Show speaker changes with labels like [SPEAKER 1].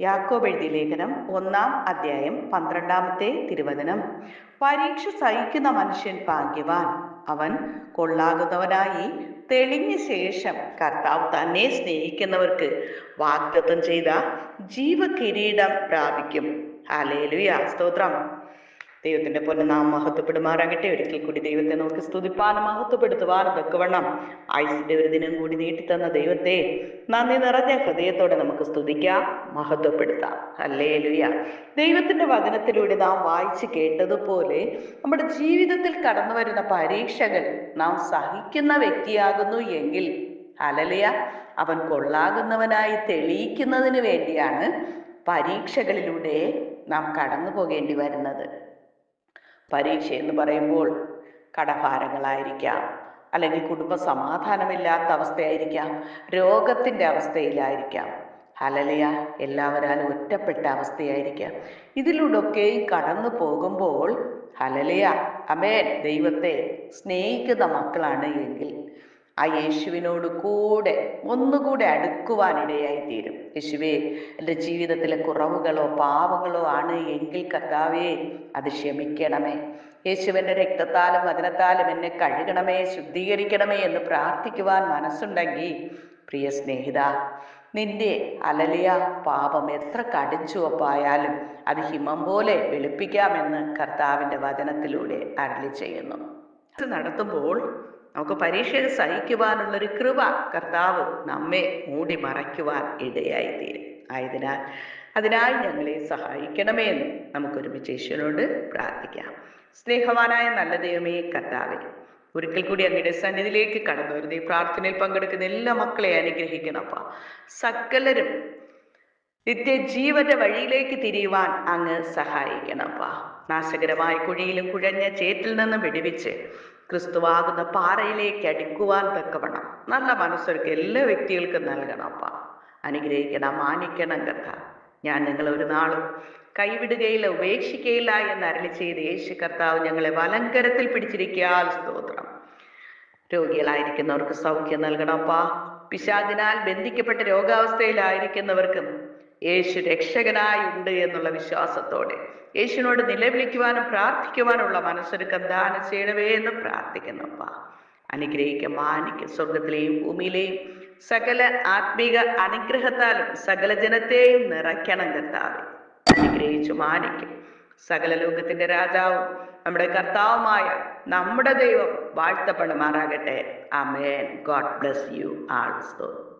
[SPEAKER 1] യാക്കോബ് എഴുതിയ ലേഖനം ഒന്നാം അധ്യായം പന്ത്രണ്ടാമത്തെ തിരുവചനം. പരീക്ഷ സഹിക്കുന്ന മനുഷ്യൻ ഭാഗ്യവാൻ. അവൻ കൊള്ളാകുന്നവനായി തെളിഞ്ഞ ശേഷം കർത്താവ് തന്നെ സ്നേഹിക്കുന്നവർക്ക് വാഗ്ദത്തം ചെയ്ത ജീവകിരീടം പ്രാപിക്കും. അലേലുയ സ്തോത്രം. ദൈവത്തിന്റെ പൊന്നുനാം മഹത്വപ്പെടുമാറാകട്ടെ ഒരിക്കൽ കൂടി ദൈവത്തെ നമുക്ക് സ്തുതിപ്പാനും മഹത്വപ്പെടുത്തുവാനും തക്കവണ്ണം ആയുസിന്റെ ഒരു ദിനം കൂടി നീട്ടിത്തന്ന ദൈവത്തെ നന്ദി നിറഞ്ഞ ഹൃദയത്തോടെ നമുക്ക് സ്തുതിക്കാം മഹത്വപ്പെടുത്താം. അല്ലേ ലുയ ദൈവത്തിന്റെ വചനത്തിലൂടെ നാം വായിച്ചു കേട്ടതുപോലെ നമ്മുടെ ജീവിതത്തിൽ കടന്നു വരുന്ന പരീക്ഷകൾ നാം സഹിക്കുന്ന വ്യക്തിയാകുന്നു എങ്കിൽ അലലിയ അവൻ കൊള്ളാകുന്നവനായി തെളിയിക്കുന്നതിന് വേണ്ടിയാണ് പരീക്ഷകളിലൂടെ നാം കടന്നു പോകേണ്ടി വരുന്നത്. പരീക്ഷ എന്ന് പറയുമ്പോൾ കടഭാരങ്ങളായിരിക്കാം. അല്ലെങ്കിൽ കുടുംബ സമാധാനമില്ലാത്ത അവസ്ഥയായിരിക്കാം. രോഗത്തിന്റെ അവസ്ഥയിലായിരിക്കാം. അലലിയ എല്ലാവരാലും ഒറ്റപ്പെട്ട അവസ്ഥയായിരിക്കാം. ഇതിലൂടെയൊക്കെയും കടന്നു പോകുമ്പോൾ ഹലലിയ അമേൻ ദൈവത്തെ സ്നേഹിക്കുന്ന മക്കളാണ് എങ്കിൽ ആ യേശുവിനോട് കൂടെ ഒന്നുകൂടെ അടുക്കുവാനിടയായി തീരും യേശുവേ എന്റെ ജീവിതത്തിലെ കുറവുകളോ പാവങ്ങളോ ആണ് എങ്കിൽ കർത്താവേ അത് ക്ഷമിക്കണമേ. യേശുവിന്റെ രക്തത്താലും വചനത്താലും എന്നെ കഴുകണമേ ശുദ്ധീകരിക്കണമേ എന്ന് പ്രാർത്ഥിക്കുവാൻ മനസ്സുണ്ടെങ്കിൽ പ്രിയ സ്നേഹിത നിന്റെ അലലിയ പാപം എത്ര കടിച്ചുവപ്പായാലും അത് ഹിമം പോലെ വെളുപ്പിക്കാമെന്ന് കർത്താവിന്റെ വചനത്തിലൂടെ അരളി ചെയ്യുന്നു. നടത്തുമ്പോൾ നമുക്ക് പരീക്ഷയിൽ സഹിക്കുവാനുള്ളൊരു കൃപ കർത്താവ് നമ്മെ മൂടി മറയ്ക്കുവാൻ ഇടയായി തീരും ആയതിനാൽ അതിനായി ഞങ്ങളെ സഹായിക്കണമേ എന്ന് നമുക്കൊരുമിച്ച് ഈശ്വരനോട് പ്രാർത്ഥിക്കാം. സ്നേഹവാനായ നല്ല ദൈവമേ കർത്താവെ ഒരിക്കൽ കൂടി അങ്ങയുടെ സന്നിധിയിലേക്ക് കടന്നു വരുന്ന ഈ പ്രാർത്ഥനയിൽ പങ്കെടുക്കുന്ന എല്ലാ മക്കളെ അനുഗ്രഹിക്കണപ്പ സകലരും നിത്യജീവന്റെ വഴിയിലേക്ക് തിരിയുവാൻ അങ്ങ് സഹായിക്കണപ്പാ നാശകരമായ കുഴിയിലും കുഴഞ്ഞ ചേറ്റിൽ നിന്നും വിടുവിച്ച് ക്രിസ്തുവാകുന്ന പാറയിലേക്ക് അടിക്കുവാൻ തക്കവണ്ണം. നല്ല മനസ്സൊരുക്ക എല്ലാ വ്യക്തികൾക്കും നൽകണം അപ്പ. അനുഗ്രഹിക്കണം മാനിക്കണം കഥ ഞാൻ നിങ്ങൾ ഒരു നാളും കൈവിടുകയില്ല ഉപേക്ഷിക്കയില്ല എന്ന് അരളി ചെയ്ത് യേശു കർത്താവ് ഞങ്ങളെ വലങ്കരത്തിൽ പിടിച്ചിരിക്കാൽ സ്തോത്രം. രോഗികളായിരിക്കുന്നവർക്ക് സൗഖ്യം നൽകണപ്പാ പിശാദിനാൽ ബന്ധിക്കപ്പെട്ട രോഗാവസ്ഥയിലായിരിക്കുന്നവർക്കും യേശു രക്ഷകനായുണ്ട് എന്നുള്ള വിശ്വാസത്തോടെ. യേശുവിനോട് നിലവിളിക്കുവാനും പ്രാർത്ഥിക്കുവാനുള്ള മനസ്സൊരുക്കം ദാനം ചെയ്യണമേ എന്ന് പ്രാർത്ഥിക്കുന്നപ്പ അനുഗ്രഹിക്കും മാനിക്ക സ്വർഗത്തിലെയും ഭൂമിയിലെയും സകല ആത്മീക അനുഗ്രഹത്താലും സകല ജനത്തെയും നിറയ്ക്കണം കത്താവ് അനുഗ്രഹിച്ചു മാനിക്കും. സകല ലോകത്തിന്റെ രാജാവും നമ്മുടെ കർത്താവുമായ നമ്മുടെ ദൈവം വാഴ്ത്തപ്പെടുമാറാകട്ടെ. Amen god bless you also.